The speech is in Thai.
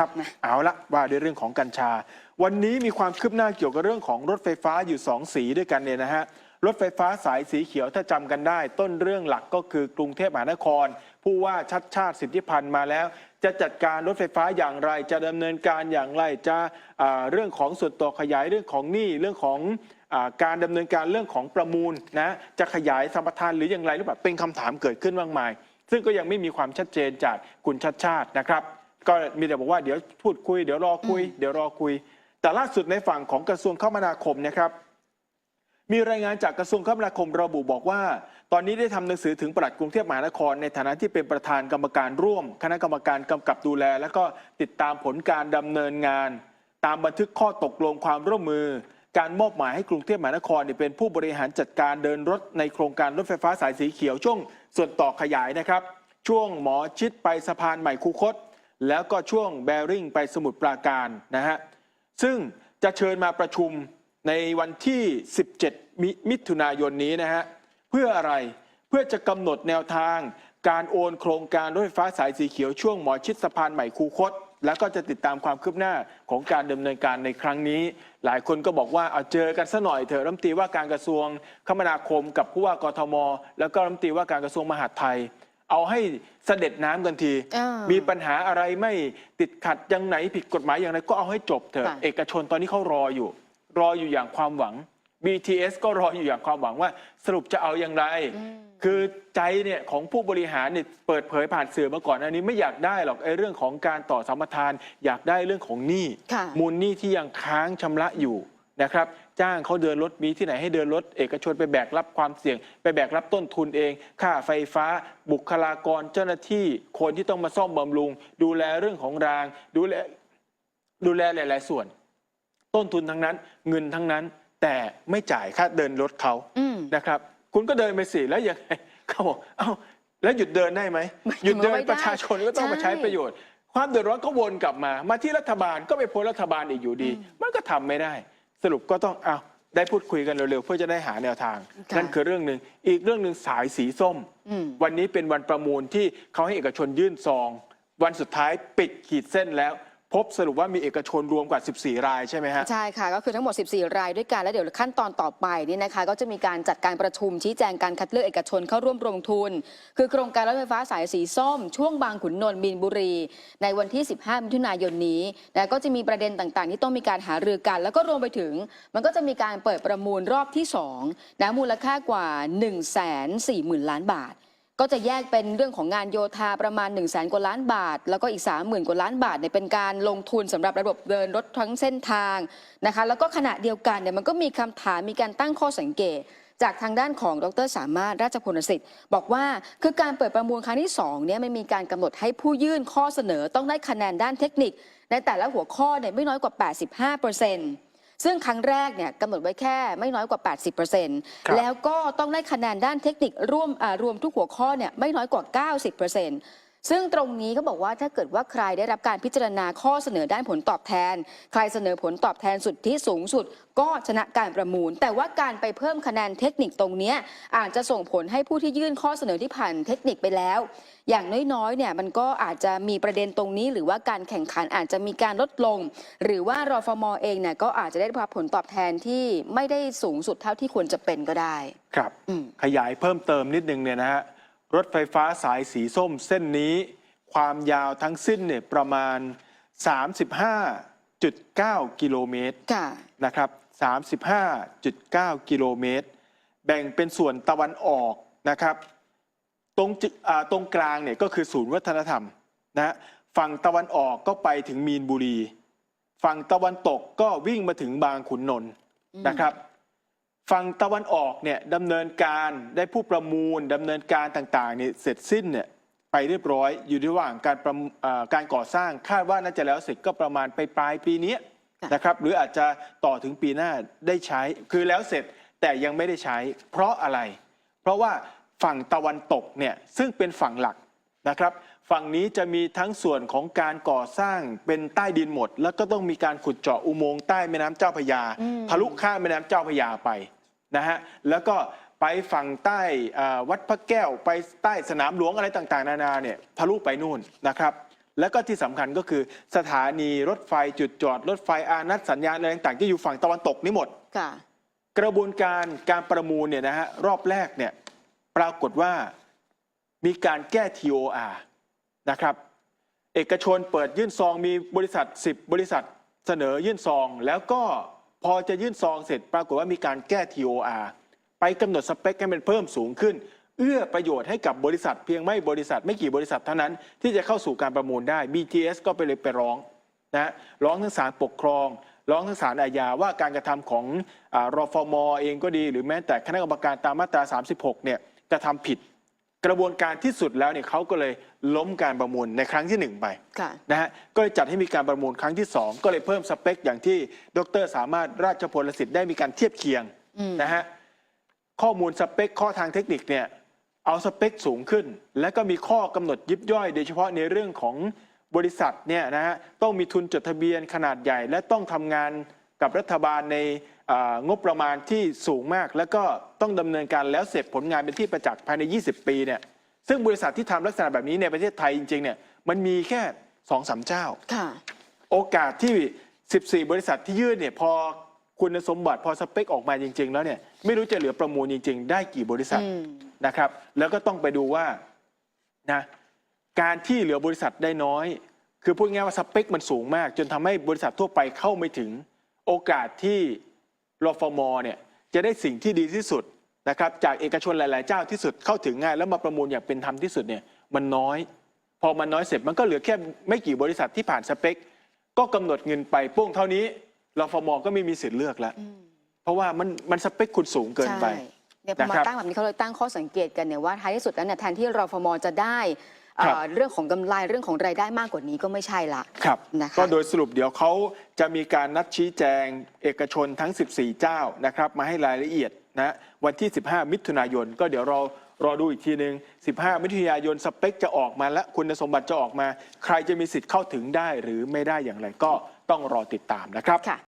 นะครับเอาละว่าด้วยเรื่องของกัญชา วันนี้มีความคืบหน้าเกี่ยวกับเรื่องของรถไฟฟ้าอยู่สองสีด้วยกันเนี่ยนะฮะรถไฟฟ้าสายสีเขียวถ้าจำกันได้ ต้นเรื่องหลักก็คือกรุงเทพมหานคร ผู้ว่าชัดชาติสิทธิพันธ์มาแล้ว จะจัดการรถไฟฟ้าอย่างไร จะดำเนินการอย่างไรจะเรื่องของส่วนต่อขยายเรื่องของหนี้เรื่องของอการดำเนินการเรื่องของประมูลนะจะขยายสัมปทานหรืออย่างไรหรือเปล่าเป็นคำถามเกิดขึ้นมากมาย ซึ่งก็ยังไม่มีความชัดเจนจากคุณชัดชาตินะครับ ก็มีแต่บอกว่าเดี๋ยวพูดคุยเดี๋ยวรอคุย เดี๋ยวรอคุย แต่ล่าสุดในฝั่งของกระทรวงคมนาคมนะครับมีรายงานจากกระทรวงคมนาคมระบุบอกว่า ตอนนี้ได้ทำหนังสือถึงปลัดกรุงเทพมหานคร ในฐานะที่เป็นประธานกรรมการร่วม คณะกรรมการกำกับดูแล และก็ติดตามผลการดำเนินงาน ตามบันทึกข้อตกลงความร่วมมือ การมอบหมายให้กรุงเทพมหานครเนี่ยเป็นผู้บริหารจัดการเดินรถในโครงการรถไฟฟ้าสายสีเขียวช่วง ส่วนต่อขยายนะครับ ช่วงหมอชิดไปสะพานใหม่คูคต แล้วก็ช่วงแบริ่งไปสมุทรปราการนะฮะซึ่งจะเชิญมาประชุมในวันที่ 17มิมิถุนายนนี้นะฮะเพื่ออะไรเพื่อจะกำหนดแนวทาง การโอนโครงการรถไฟฟ้าสายสีเขียวช่วงหมอชิดสะพานใหม่คูคต แล้วก็จะติดตามความคืบหน้าของการดำเนินการในครั้งนี้ หลายคนก็บอกว่าเอาเจอกันซะหน่อยเถอะรัฐมนตรีว่าการกระทรวงคมนาคมกับผู้ว่ากทม แล้วก็รัฐมนตรีว่าการกระทรวงมหาดไทย เอาให้เสด็จน้ำกันทีอ่ามีมีปัญหาอะไรไม่ติดขัดยังไหนผิดกฎหมายอย่างไรก็เอาให้จบเถอะ ค่ะ เอกชนตอนนี้เขารออยู่ รออยู่อย่างความหวัง BTS ก็รออยู่อย่างความหวังว่าสรุปจะเอาอย่างไร คือใจเนี่ยของผู้บริหารเนี่ยเปิดเผยผ่านสื่อมาก่อนอันนี้ไม่อยากได้หรอกไอ้เรื่องของการต่อสัมปทาน อยากได้เรื่องของหนี้ค่ะ มูลหนี้ที่ยังค้างชำระอยู่ นะครับจ้างเขาเดินรถมีที่ไหนให้เดินรถ เอกชนไปแบกรับความเสี่ยง ไปแบกรับต้นทุนเอง ค่าไฟฟ้า บุคลากรเจ้าหน้าที่คนที่ต้องมาซ่อมบำรุง ดูแลเรื่องของราง ดูแลดูแลหลาย ๆ ส่วน ต้นทุนทั้งนั้น เงินทั้งนั้น แต่ไม่จ่ายค่าเดินรถเขาอืมนะครับ คุณก็เดินไปสิแล้วยังไงเขาบอกเอ้าแล้วหยุดเดินได้ไหมไม่หยุดเดินไม่ได้ประชาชนก็ต้องมาใช่ใช้ประโยชน์ ความเดือดร้อนก็วนกลับมา มาที่รัฐบาลก็ไปพ้นรัฐบาลอีกอยู่ดี มันก็ทำไม่ได้ สรุปก็ต้องเอาได้พูดคุยกันเร็วๆเพื่อจะได้หาแนวทาง ค่ะนั่นคือเรื่องหนึ่งอีกเรื่องหนึ่งสายสีส้ม อืม วันนี้เป็นวันประมูลที่เขาให้เอกชนยื่นซอง วันสุดท้ายปิดขีดเส้นแล้ว พบสรุปว่ามีเอกชนรวมกว่า 14 รายใช่ไหมฮะ ใช่ค่ะ ก็คือทั้งหมด 14 รายด้วยกันแล้วเดี๋ยวขั้นตอนต่อไปนี่นะคะ ก็จะมีการจัดการประชุมชี้แจงการคัดเลือกเอกชนเข้าร่วมลงทุน คือโครงการรถไฟฟ้าสายสีส้ม ช่วงบางขุนนนท์มีนบุรี ในวันที่ 15 มิถุนายนนี้นะก็จะมีประเด็นต่างๆ ที่ต้องมีการหารือกัน แล้วก็รวมไปถึง มันก็จะมีการเปิดประมูลรอบที่2นะมูลค่ากว่า 1 4 0 0 0 0 ล้านบาท ก็จะแยกเป็นเรื่องของงานโยธาประมาณ 1 0 0 0 0แกว่าล้านบาท แล้วก็อีก 30,000 กว่าล้านบาทเนี่ยเป็นการลงทุนสำหรับระบบเดินรถทั้งเส้นทางนะคะแล้วก็ขณะเดียวกันเนี่ยมันก็มีคำถามมีการตั้งข้อสังเกตจากทางด้านของดรสามารถราชพลสิทธิ์ บอกว่าคือการเปิดประมูลครั้งที่2เนี่ยมันมีการกำหนดให้ผู้ยื่นข้อเสนอต้องได้คะแนนด้านเทคนิค ในแต่ละหัวข้อเนี่ยไม่น้อยกว่า 85%ซึ่ งครั้งแรกเนี่ยกำหนดไว้แค่ไม่น้อยกว่าครับ80%แล้วก็ต้องได้คะแนนด้านเทคนิคร่วมอ่ารวมทุกหัวข้อเนี่ยไม่น้อยกว่า 90% ซึ่งตรงนี้เขาบอกว่าถ้าเกิดว่าใครได้รับการพิจารณาข้อเสนอด้านผลตอบแทน ใครเสนอผลตอบแทนสุดที่สูงสุด ก็ชนะการประมูล แต่ว่าการไปเพิ่มคะแนนเทคนิคตรงเนี้ยอาจจะส่งผลให้ผู้ที่ยื่นข้อเสนอที่ผ่านเทคนิคไปแล้ว อย่างน้อยๆเนี่ยมันก็อาจจะมีประเด็นตรงนี้ หรือว่าการแข่งขันอาจจะมีการลดลง หรือว่ารอฟมเองเนี่ยก็อาจจะได้รับผลตอบแทนที่ไม่ได้สูงสุดเท่าที่ควรจะเป็นก็ได้ ครับอืมขยายเพิ่มเติมนิดนึงเนี่ยนะฮะ รถไฟฟ้าสายสีส้มเส้นนี้ ความยาวทั้งสิ้นเนี่ยประมาณ 35.9 กิโลเมตรค่ะนะครับ 35.9 กิโลเมตร แบ่งเป็นส่วนตะวันออกนะครับ ตรงจุอ่าตรงกลางเนี่ยก็คือศูนย์วัฒนธรรมนะฮะฝั่งตะวันออกก็ไปถึงมีนบุรี ฝั่งตะวันตกก็วิ่งมาถึงบางขุนนนท์นะครับ ฝั่งตะวันออกเนี่ยดำเนินการได้ผู้ประมูลดำเนินการต่างๆเนี่ยเสร็จสิ้นเนี่ยไปเรียบร้อย อยู่ระหว่างการประมอ่าการก่อสร้างคาดว่าน่าจะแล้วเสร็จก็ประมาณไปปลายปีนี้ค่ะนะครับ หรืออาจจะต่อถึงปีหน้าได้ใช้ คือแล้วเสร็จแต่ยังไม่ได้ใช้ เพราะอะไร เพราะว่าฝั่งตะวันตกเนี่ยซึ่งเป็นฝั่งหลักนะครับ ฝั่งนี้จะมีทั้งส่วนของการก่อสร้างเป็นใต้ดินหมด แล้วก็ต้องมีการขุดเจาะอุโมงค์ใต้แม่น้ำเจ้าพระยาอืมทะลุข้ามแม่น้ำเจ้าพระยาไป นะฮะแล้วก็ไปฝั่งใต้อ่าวัดพระแก้ว ไปใต้สนามหลวงอะไรต่างๆ นานาเนี่ยทะลุไปนู่นนะครับและก็ที่สำคัญก็คือสถานีรถไฟจุดจอด รถไฟอานัดสัญญาณอะไรต่างๆที่อยู่ฝั่งตะวันตกนี่หมดค่ะกระบวนการการประมูลเนี่ยนะฮะรอบแรกเนี่ยปรากฏว่ามีการแก้ TOR นะครับ เอกชนเปิดยื่นซองมีบริษัท 10 บริษัทเสนอยื่นซองแล้วก็ พอจะยื่นซองเสร็จปรากฏว่ามีการแก้ TOR ไปกำหนดสเปคให้มันเพิ่มสูงขึ้น เอื้อประโยชน์ให้กับบริษัทเพียงไม่บริษัทไม่กี่บริษัทเท่านั้น ที่จะเข้าสู่การประมูลได้ BTS ก็ไปเลยไปร้องนะร้องทั้งศาลปกครอง ร้องทั้งศาลอาญาว่าการกระทำของอารฟมอเองก็ดี หรือแม้แต่คณะกรรมการตามมาตรา 36เนี่ยกระทำผิด กระบวนการที่สุดแล้วเนี่ยเขาก็เลยล้มการประมูลในครั้งที่หนึ่งไปค่ะนะฮะก็เลยจัดให้มีการประมูลครั้งที่ 2 ก็เลยเพิ่มสเปค อย่างที่ดรสามารถราชพลสิทธิ์ได้มีการเทียบเคียงอืมนะฮะข้อมูลสเปคข้อทางเทคนิคเนี่ยเอาสเปคสูงขึ้น และก็มีข้อกำหนดยิบย่อย โดยเฉพาะในเรื่องของบริษัทเนี่ยนะฮะต้องมีทุนจดทะเบียนขนาดใหญ่ และต้องทำงาน กับรัฐบาลในอ่างบประมาณที่สูงมาก แล้วก็ต้องดำเนินการแล้วเสร็จผลงานเป็นที่ประจักษ์ภายใน 20 ปีเนี่ยซึ่งบริษัทที่ทำลักษณะแบบนี้ในประเทศไทยจริงๆเนี่ยมันมีแค่สองสามเจ้าค่ะโอกาสที่ 14 บริษัทที่ยื่นเนี่ยพอคุณสมบัติพอสเปคออกมาจริง ๆ แล้วเนี่ยไม่รู้จะเหลือประมูลจริง ๆ ได้กี่บริษัทอืมนะครับ แล้วก็ต้องไปดูว่านะการที่เหลือบริษัทได้น้อย คือพูดง่ายๆว่าสเปคมันสูงมาก จนทำให้บริษัททั่วไปเข้าไม่ถึง โอกาสที่รฟมเนี่ยจะได้สิ่งที่ดีที่สุดนะครับจากเอกชนหลาย ๆ เจ้าที่สุดเข้าถึงง่ายแล้วมาประมูลอย่างเป็นธรรมที่สุดเนี่ยมันน้อย พอมันน้อยเสร็จมันก็เหลือแค่ไม่กี่บริษัทที่ผ่านสเปค ก็กำหนดเงินไปโป้งเท่านี้รฟมก็ไม่มีสิทธิ์เลือกแล้วเพราะว่ามันมันสเปคคุณสูงเกินไปใช่เนี่ยพอมานะครับตั้งแบบนี้เขาเลยตั้งข้อสังเกตกันเนี่ยว่าท้ายที่สุดแล้วเนี่ยแทนที่รฟมจะได้เอ่อ ครับ เรื่องของกำไรเรื่องของรายได้มากกว่านี้ก็ไม่ใช่ละครับ นะคะ ก็โดยสรุปเดี๋ยวเขาจะมีการนัดชี้แจงเอกชนทั้ง 14 เจ้านะครับ มาให้รายละเอียดนะวันที่ 15 มิถุนายน ก็เดี๋ยวเรารอดูอีกทีหนึ่ง15 มิถุนายนสเปคจะออกมาและคุณสมบัติจะออกมา ใครจะมีสิทธิ์เข้าถึงได้หรือไม่ได้อย่างไรก็ต้องรอติดตามนะครับ ค่ะ